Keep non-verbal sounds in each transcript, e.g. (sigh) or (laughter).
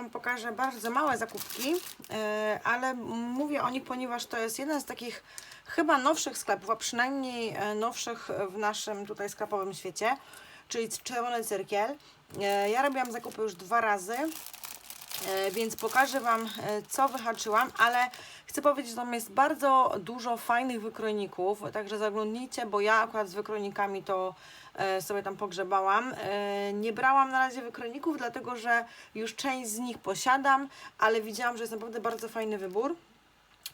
Wam pokażę bardzo małe zakupki, e, ale mówię o nich, ponieważ to jest jeden z takich chyba nowszych sklepów, a przynajmniej e, nowszych w naszym tutaj sklepowym świecie, czyli Czerwony Cyrkiel. E, Ja robiłam zakupy już dwa razy, więc pokażę Wam, e, co wyhaczyłam, ale chcę powiedzieć, że tam jest bardzo dużo fajnych wykrojników, także zaglądnijcie, bo ja akurat z wykrojnikami to e, sobie tam pogrzebałam. E, Nie brałam na razie wykrojników, dlatego że już część z nich posiadam, ale widziałam, że jest naprawdę bardzo fajny wybór.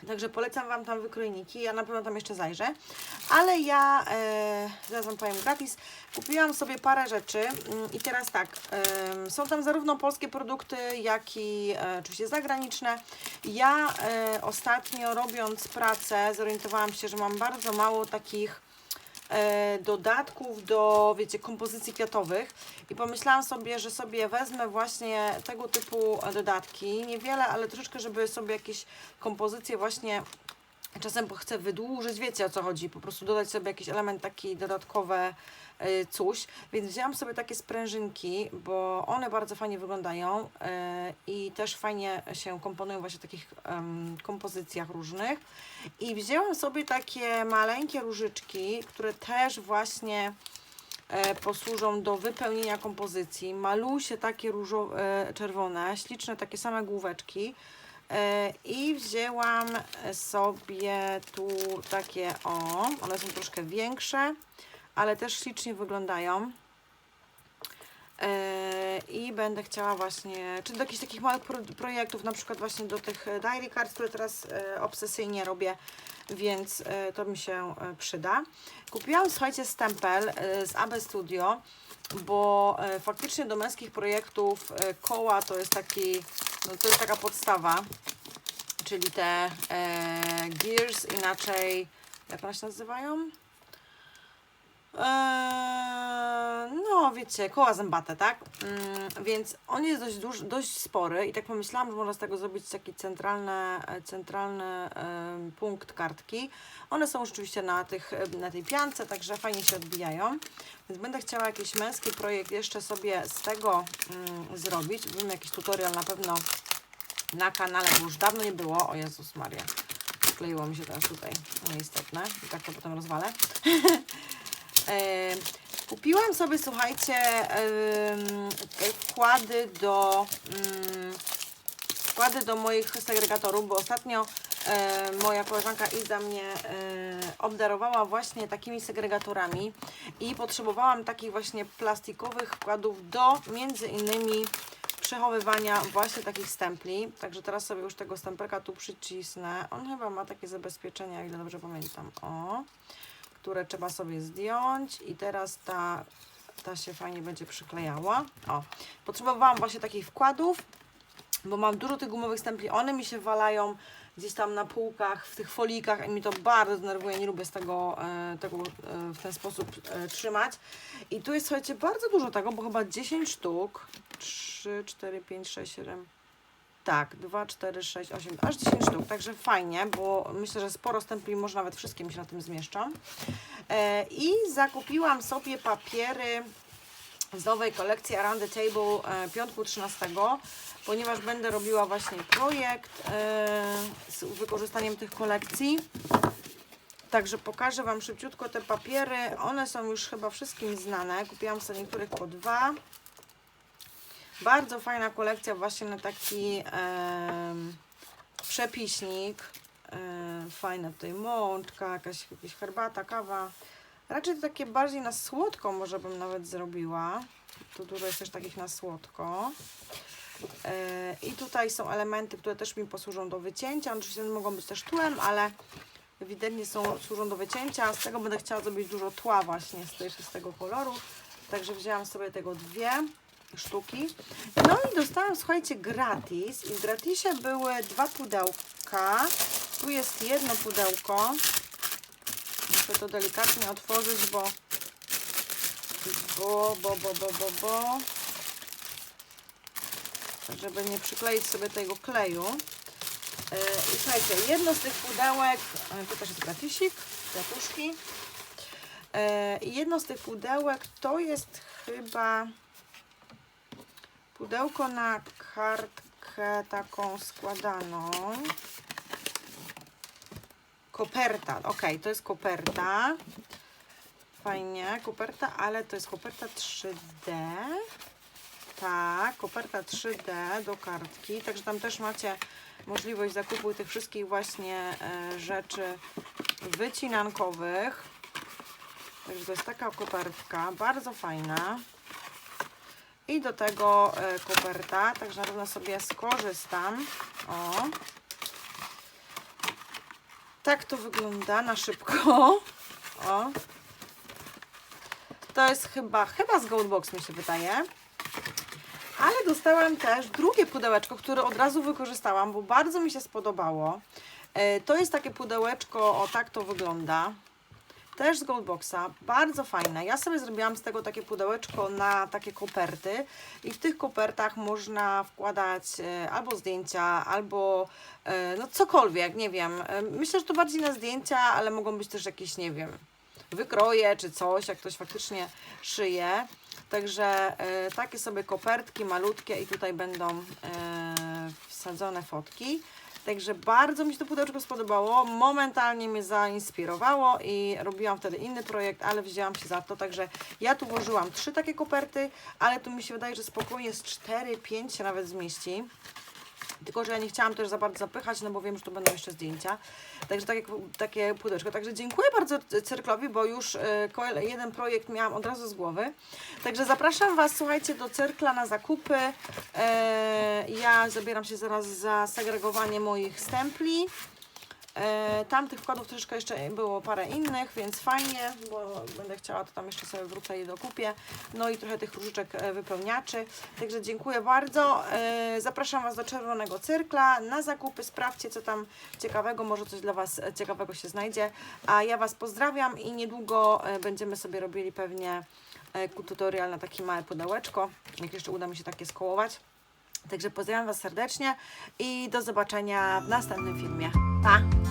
Także polecam Wam tam wykrojniki, ja na pewno tam jeszcze zajrzę. Ale ja, e, zaraz Wam powiem gratis, kupiłam sobie parę rzeczy mm, i teraz tak, em, są tam zarówno polskie produkty, jak i e, oczywiście zagraniczne. Ja e, ostatnio robiąc pracę zorientowałam się, że mam bardzo mało takich e, dodatków do, wiecie, kompozycji kwiatowych. I pomyślałam sobie, że sobie wezmę właśnie tego typu e, dodatki, niewiele, ale troszeczkę, żeby sobie jakieś kompozycje właśnie czasem chcę wydłużyć, wiecie o co chodzi, po prostu dodać sobie jakiś element taki dodatkowe y, coś, więc wzięłam sobie takie sprężynki, bo one bardzo fajnie wyglądają y, i też fajnie się komponują właśnie w takich kompozycjach różnych i wzięłam sobie takie maleńkie różyczki, które też właśnie e, posłużą do wypełnienia kompozycji. Malusie takie różowe, czerwone, śliczne takie same główeczki. E, I wzięłam sobie tu takie, o, one są troszkę większe, ale też ślicznie wyglądają. E, I będę chciała właśnie, czy do jakichś takich małych pro, projektów, na przykład właśnie do tych diary cards, które teraz e, obsesyjnie robię, więc to mi się przyda. Kupiłam, słuchajcie, stempel z AB Studio, bo faktycznie do męskich projektów koła to jest taki, no to jest taka podstawa, czyli te e, gears, inaczej, jak one się nazywają? Eee, no, wiecie, koła zębate, tak? Mm, więc on jest dość, duży, dość spory i tak pomyślałam, że można z tego zrobić taki centralny, e, centralny em, punkt kartki. One są rzeczywiście na, tych, e, na tej piance, także fajnie się odbijają. Więc będę chciała jakiś męski projekt jeszcze sobie z tego mm, zrobić. Wiem, jakiś tutorial na pewno na kanale, bo już dawno nie było. O Jezus Maria, skleiło mi się teraz tutaj. Nieistotne. I tak to potem rozwalę. (laughs) E, Kupiłam sobie, słuchajcie, em, wkłady do mm, wkłady do moich segregatorów, bo ostatnio e, moja koleżanka Iza mnie e, obdarowała właśnie takimi segregatorami i potrzebowałam takich właśnie plastikowych wkładów do między innymi przechowywania właśnie takich stempli. Także teraz sobie już tego stempelka tu przycisnę. On chyba ma takie zabezpieczenia, ile dobrze pamiętam. O które trzeba sobie zdjąć i teraz ta, ta się fajnie będzie przyklejała. O, potrzebowałam właśnie takich wkładów, bo mam dużo tych gumowych stempli, one mi się walają gdzieś tam na półkach, w tych folikach i mi to bardzo denerwuje, nie lubię z tego, e, tego e, w ten sposób e, trzymać. I tu jest, słuchajcie, bardzo dużo tego, bo chyba 10 sztuk, 3, 4, 5, 6, 7, tak, 2, 4, 6, 8, aż 10 sztuk, także fajnie, bo myślę, że sporo stempli, może nawet wszystkie mi się na tym zmieszczą. E, I zakupiłam sobie papiery z nowej kolekcji Around the Table e, piątku 13, ponieważ będę robiła właśnie projekt e, z wykorzystaniem tych kolekcji. Także pokażę Wam szybciutko te papiery. One są już chyba wszystkim znane. Kupiłam sobie niektórych po dwa. Bardzo fajna kolekcja właśnie na taki em, przepiśnik. E, fajna tutaj mączka, jakaś, jakaś herbata, kawa. Raczej to takie bardziej na słodko może bym nawet zrobiła. Tu dużo jest też takich na słodko. E, I tutaj są elementy, które też mi posłużą do wycięcia. Oczywiście mogą być też tłem, ale ewidentnie są, służą do wycięcia. Z tego będę chciała zrobić dużo tła właśnie z, z tego koloru. Także wzięłam sobie tego dwie sztuki. No i dostałam, słuchajcie, gratis. I w gratisie były dwa pudełka. Tu jest jedno pudełko. Muszę to delikatnie otworzyć, bo bo, bo, bo, bo, bo, bo żeby nie przykleić sobie tego kleju. E, I słuchajcie, jedno z tych pudełek, e, to też jest gratisik, kwiatuszki. E, jedno z tych pudełek to jest chyba pudełko na kartkę taką składaną. Koperta, ok, to jest koperta. Fajnie, koperta, ale to jest koperta 3D. Tak, koperta 3D do kartki, także tam też macie możliwość zakupu tych wszystkich właśnie e, rzeczy wycinankowych. Także to jest taka kopertka, bardzo fajna. I do tego e, koperta, także na pewno sobie skorzystam. O. Tak to wygląda na szybko. O. To jest chyba, chyba z Goldbox mi się wydaje. Ale dostałam też drugie pudełeczko, które od razu wykorzystałam, bo bardzo mi się spodobało. E, To jest takie pudełeczko, o tak to wygląda. Też z Goldboxa, bardzo fajne. Ja sobie zrobiłam z tego takie pudełeczko na takie koperty i w tych kopertach można wkładać e, albo zdjęcia, albo e, no cokolwiek, nie wiem. E, Myślę, że to bardziej na zdjęcia, ale mogą być też jakieś, nie wiem, wykroje czy coś, jak ktoś faktycznie szyje. Także takie sobie kopertki malutkie i tutaj będą wsadzone fotki. Także bardzo mi się to pudełeczko spodobało, momentalnie mnie zainspirowało i robiłam wtedy inny projekt, ale wzięłam się za to. Także ja tu włożyłam trzy takie koperty, ale tu mi się wydaje, że spokojnie z 4-5 się nawet zmieści. Tylko, że ja nie chciałam też za bardzo zapychać, no bo wiem, że tu będą jeszcze zdjęcia. Także takie, pudełeczko. Także dziękuję bardzo Cyrklowi, bo już e, jeden projekt miałam od razu z głowy. Także zapraszam Was, słuchajcie, do Cyrkla na zakupy. E, ja zabieram się zaraz za segregowanie moich stempli. E, tam tych wkładów troszeczkę jeszcze było parę innych, więc fajnie, bo będę chciała, to tam jeszcze sobie wrócę i dokupię. No i trochę tych różyczek e, wypełniaczy. Także dziękuję bardzo. E, zapraszam Was do Czerwonego Cyrkla na zakupy. Sprawdźcie, co tam ciekawego, może coś dla Was ciekawego się znajdzie. A ja Was pozdrawiam i niedługo będziemy sobie robili pewnie tutorial na takie małe pudełeczko, jak jeszcze uda mi się takie skołować. Także pozdrawiam Was serdecznie i do zobaczenia w następnym filmie. Pa!